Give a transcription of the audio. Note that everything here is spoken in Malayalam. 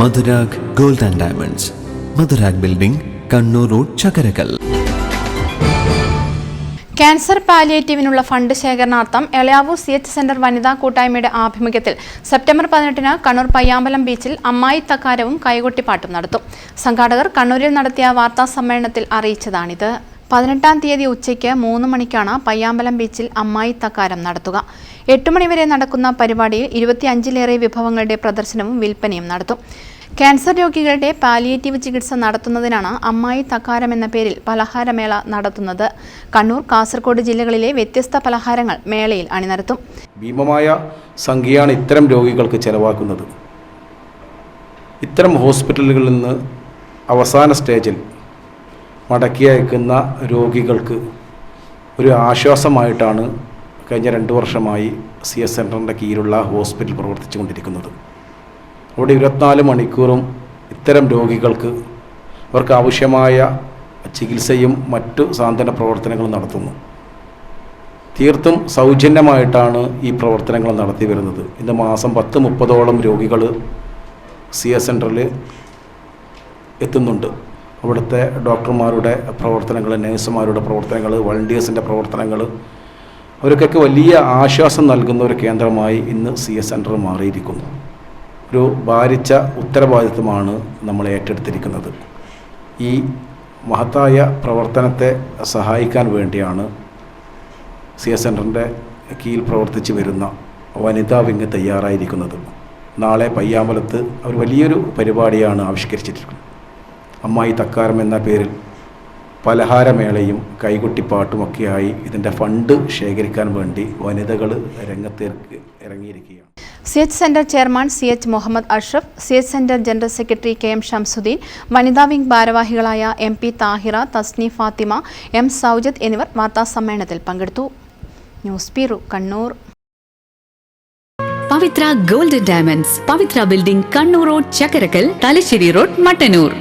Madhurag gold and diamonds. Madhurag building Kannur road Chakkarakkal. Cancer പാലിയേറ്റീവിനുള്ള fund ശേഖരണാർത്ഥം എളയാവൂർ സി എച്ച് സെന്റർ വനിതാ കൂട്ടായ്മയുടെ ആഭിമുഖ്യത്തിൽ സെപ്റ്റംബർ പതിനെട്ടിന് കണ്ണൂർ പയ്യാമ്പലം ബീച്ചിൽ അമ്മായി തക്കാരവും കൈകൊട്ടിപ്പാട്ടും നടത്തും. സംഘാടകർ കണ്ണൂരിൽ നടത്തിയ വാർത്താ സമ്മേളനത്തിൽ അറിയിച്ചതാണിത്. പതിനെട്ടാം തീയതി ഉച്ചയ്ക്ക് മൂന്ന് മണിക്കാണ് പയ്യാമ്പലം ബീച്ചിൽ അമ്മായി തക്കാരം നടത്തുക. എട്ട് മണിവരെ നടക്കുന്ന പരിപാടിയിൽ ഇരുപത്തിയഞ്ചിലേറെ വിഭവങ്ങളുടെ പ്രദർശനവും വിൽപ്പനയും നടത്തും. ക്യാൻസർ രോഗികളുടെ പാലിയേറ്റീവ് ചികിത്സ നടത്തുന്നതിനാണ് അമ്മായി തക്കാരം എന്ന പേരിൽ പലഹാരമേള നടത്തുന്നത്. കണ്ണൂർ കാസർഗോഡ് ജില്ലകളിലെ വ്യത്യസ്ത പലഹാരങ്ങൾ മേളയിൽ അണിനിരത്തും. ഭീമമായ സംഖ്യയാണ് ഇത്തരം രോഗികൾക്ക് ചെലവാക്കുന്നത്. ഇത്തരം ഹോസ്പിറ്റലുകളിൽ നിന്ന് അവസാന സ്റ്റേജിൽ മടക്കി അയക്കുന്ന രോഗികൾക്ക് ഒരു ആശ്വാസമായിട്ടാണ് കഴിഞ്ഞ രണ്ട് വർഷമായി സി എസ് സെന്ററിന്റെ കീഴിലുള്ള ഹോസ്പിറ്റൽ പ്രവർത്തിച്ചു കൊണ്ടിരിക്കുന്നത് അവിടെ ഇരുപത്തിനാല് മണിക്കൂറും ഇത്തരം രോഗികൾക്ക് അവർക്ക് ആവശ്യമായ ചികിത്സയും മറ്റു സാന്ത്വന പ്രവർത്തനങ്ങളും നടത്തുന്നു. തീർത്തും സൗജന്യമായിട്ടാണ് ഈ പ്രവർത്തനങ്ങൾ നടത്തി വരുന്നത്. ഇന്ന് മാസം പത്ത് മുപ്പതോളം രോഗികൾ സി എസ് സെന്ററിൽ എത്തുന്നുണ്ട്. അവിടുത്തെ ഡോക്ടർമാരുടെ പ്രവർത്തനങ്ങൾ നഴ്സുമാരുടെ പ്രവർത്തനങ്ങൾ വളണ്ടിയേഴ്സിന്റെ പ്രവർത്തനങ്ങൾ അവർക്കൊക്കെ വലിയ ആശ്വാസം നൽകുന്ന ഒരു കേന്ദ്രമായി ഇന്ന് സി എസ് സെന്റർ മാറിയിരിക്കുന്നു. ഒരു ഭാരിച്ച ഉത്തരവാദിത്വമാണ് നമ്മൾ ഏറ്റെടുത്തിരിക്കുന്നത്. ഈ മഹത്തായ പ്രവർത്തനത്തെ സഹായിക്കാൻ വേണ്ടിയാണ് സി എസ് സെന്ററിന്റെ കീഴിൽ പ്രവർത്തിച്ച് വരുന്ന വനിതാ വിങ് തയ്യാറായിരിക്കുന്നത്. നാളെ പയ്യാമ്പലത്ത് ഒരു വലിയൊരു പരിപാടിയാണ് ആവിഷ്കരിച്ചിരിക്കുന്നത്. അമ്മായി തക്കാരം എന്ന പേരിൽ പലഹാരമേളയും കൈകൊട്ടിപ്പാട്ടുമൊക്കെയായി ഇതിന്റെ ഫണ്ട് ശേഖരിക്കാൻ വേണ്ടി വനിതകൾ രംഗത്തേക്ക് ഇറങ്ങിയിരിക്കുകയാണ്. C H centre chairman C H Muhammad Ashraf C H centre general secretary K M Shamsuddin വനിതാ വിംഗ് ഭാരവാഹികളായ M P Thahira Thasni Fathima M Saujath എന്നിവർ വാർത്താസമ്മേളനത്തിൽ പങ്കെടുത്തു. News bureau Kannur. Pavithra gold diamonds Pavithra building Kannur road Chakkarakkal Thalassery road Mattannur.